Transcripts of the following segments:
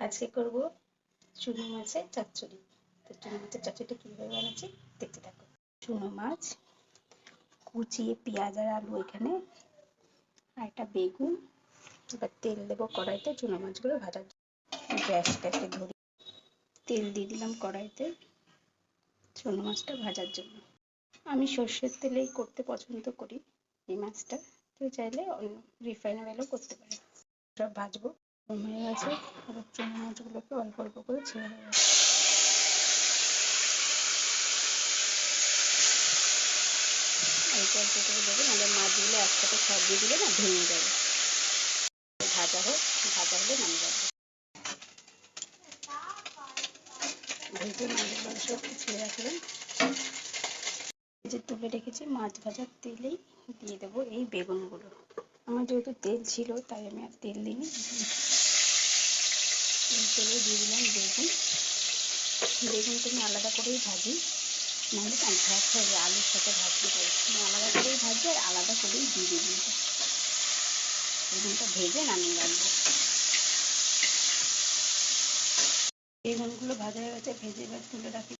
আজকে করব চুনো মাছের চচ্চড়ি। তো চুনো মাছের চচ্চড়িটা কীভাবে বানাচ্ছি? দেখতে থাকো। চুনো মাছ, কুচিয়ে পেঁয়াজ আর আলু এখানে, আর একটা বেগুন, এবার তেল দেবো কড়াইতে চুনো মাছগুলো ভাজার জন্য। গ্যাসটাকে ধরি, তেল দিয়ে দিলাম কড়াইতে চুনো মাছটা ভাজার জন্য। আমি সর্ষের তেলেই করতে পছন্দ করি এই মাছটা। কেউ চাইলে রিফাইন অয়েলও করতে পারে। সব ভাজবো। হয়ে গেছে এবার চুনো মাছগুলোকে অল্প অল্প করে ছেড়ে দেবো। অল্প অল্প করে দেবো, নাহলে মাছগুলো একসাথে সব দিয়ে দিলে না ভেঙে যাবে। ভাজা হোক, ভাজা হলে নামিয়ে যাবে। ভেজে মাছগুলো সব ছেড়ে রাখলাম। যে তুলে রেখেছি, মাছ ভাজার তেলেই দিয়ে দেবো এই বেগুনগুলো। আমার যেহেতু তেল ছিল, তাই আমি আর তেল দিইনি। তেলে দিয়ে দিলাম বেগুন। বেগুনটা আমি আলাদা করেই ভাজি। নাহলে কাঁচা হয়ে যায় আলুর সাথে পারি আমি আলাদা করেই ভাজি আর আলাদা করেই দিই বেগুনটা। বেগুনটা ভেজে নামিয়ে রাখব। বেগুনগুলো ভাজা হয়ে গেছে, ভেজে এবার তুলে রাখি।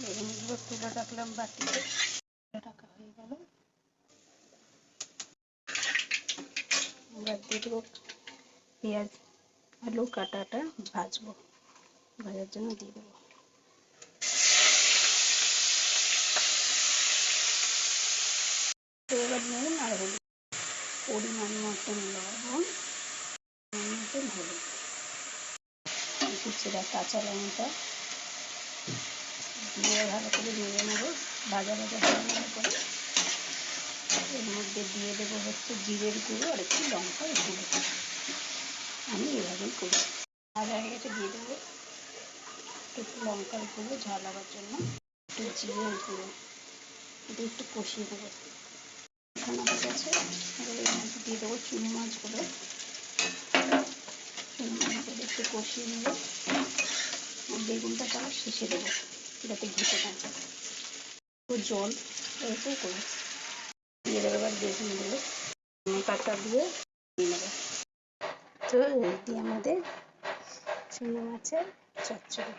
বেগুনগুলো তুলে রাখলাম বাটিতে। রাখা হয়ে গেল। এবার দিয়ে পেঁয়াজ, আলু, কাটাটা ভাজবো। ভাজার জন্য দিয়ে দেবো। এবার নুন আর হলুদ। পরিমাণ মতন লবণ। মতন হলুদ। কুচিরা কাঁচা লঙ্কা। দিয়ে ভালো করে নেড়ে নেব ভাজা ভাজা পরে এর মধ্যে দিয়ে দেবো হচ্ছে জিরের গুঁড়ো আর একটু লঙ্কার গুঁড়ো। আমি এভাবেই করি। হয়ে গেছে দিয়ে দেবো একটু লঙ্কার গুঁড়ো ঝাল হওয়ার জন্য, একটু জিরের গুঁড়ো। এটা একটু কষিয়ে দেবো। এর মধ্যে দিয়ে দেবো চুনো মাছগুলো। চুনো মাছগুলো একটু কষিয়ে নেব বেগুনটা তাও শেষে দেবো যাতে ঘুটে না জল এরকম করি দিয়ে দেবো এবার দেবো পাতা দিয়ে নেব। তো রেডি আমাদের চুনো মাছের চচ্চড়ি।